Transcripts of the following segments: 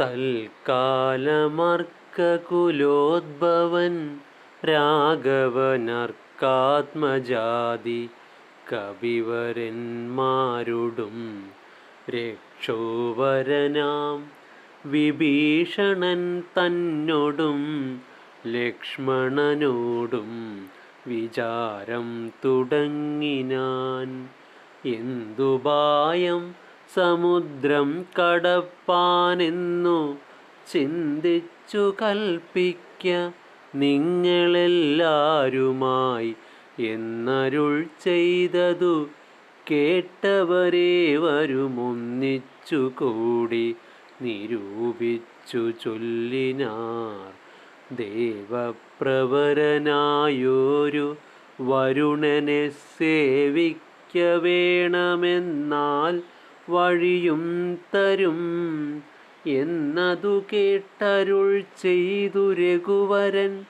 തൽക്കാലമർക്കകുലോദ്ഭവൻ രാഘവനർക്കാത്മജാതി കവിവരന്മാരുടും രക്ഷോവരനാം വിഭീഷണൻ തന്നോടും ലക്ഷ്മണനോടും വിചാരം തുടങ്ങിനാൻ എന്തുപായം സമുദ്രം കടപ്പാനെന്നു ചിന്തിച്ചു കൽപ്പിക്ക നിങ്ങളെല്ലാരുമായി എന്നരുൾ ചെയ്തതു കേട്ടവരെ വരുമൊന്നിച്ചു കൂടി നിരൂപിച്ചു ചൊല്ലിനാർ ദേവപ്രവരനായൊരു വരുണനെ സേവിക്ക വേണമെന്നാൽ വഴിയും തരും എന്നതു കേട്ടരുൾ ചെയ്തു രഘുവരൻ.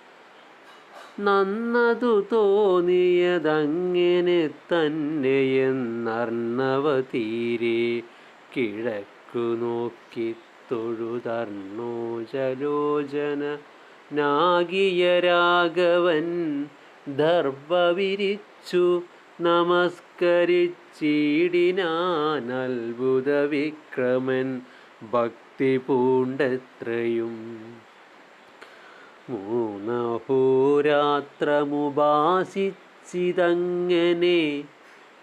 നന്നതു തോന്നിയതങ്ങനെ തന്നെയെന്നർണവ തീരെ കിഴക്കു നോക്കി തൊഴുതർണോ ജലോചന നാഗിയ രാഘവൻ ദർഭ വിരിച്ചു നമസ്കരിച്ചിടിനാൻ വിക്രമൻ ഭക്തി പൂണ്ടത്രയും മൂന്നഹോരാത്രമുപാസിച്ചിതങ്ങനെ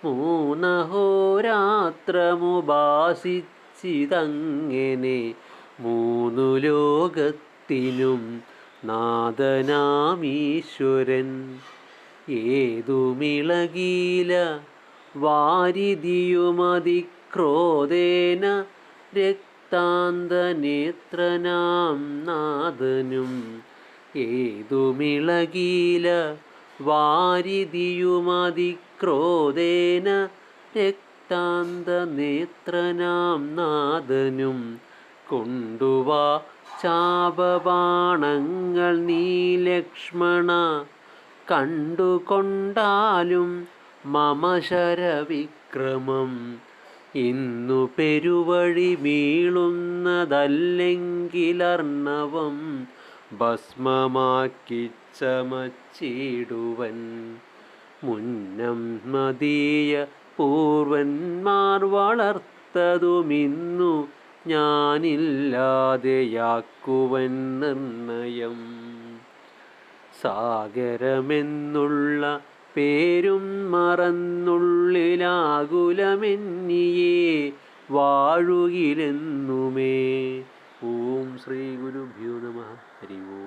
മൂന്നഹോരാത്രമുപാസിച്ചിതങ്ങനെ മൂന്നു ലോകത്തിനും നാഥനാമീശ്വരൻ. ഏതുമിളകീല വാരിതിയുമതിക്രോധേന രക്താന്തനേത്രനാം നാഥനും. ഏതുമിളകീല വാരിതിയുമതിക്രോധേന രക്താന്തനേത്രനാം നാഥനും. കൊണ്ടുവാ ചാപബാണങ്ങൾ നീ ലക്ഷ്മണ കണ്ടുകൊണ്ടാലും മമശരവിക്രമം ഇന്നു പെരുവഴി വീളുന്നതല്ലെങ്കിലർണവം ഭസ്മമാക്കി ചമച്ചിടുവൻ മുന്നം മതീയ പൂർവന്മാർ വളർത്തതുമിന്നു ഞാനില്ലാതെയാക്കുവൻ നിർണയം. സാഗരമെന്നുള്ള പേരും മറന്നുള്ളിലാകുലമെന്നിയേ വാഴുകിലെന്നുമേ. ഓം ശ്രീ ഗുരുഭ്യോ നമ. ഹരി ഓം.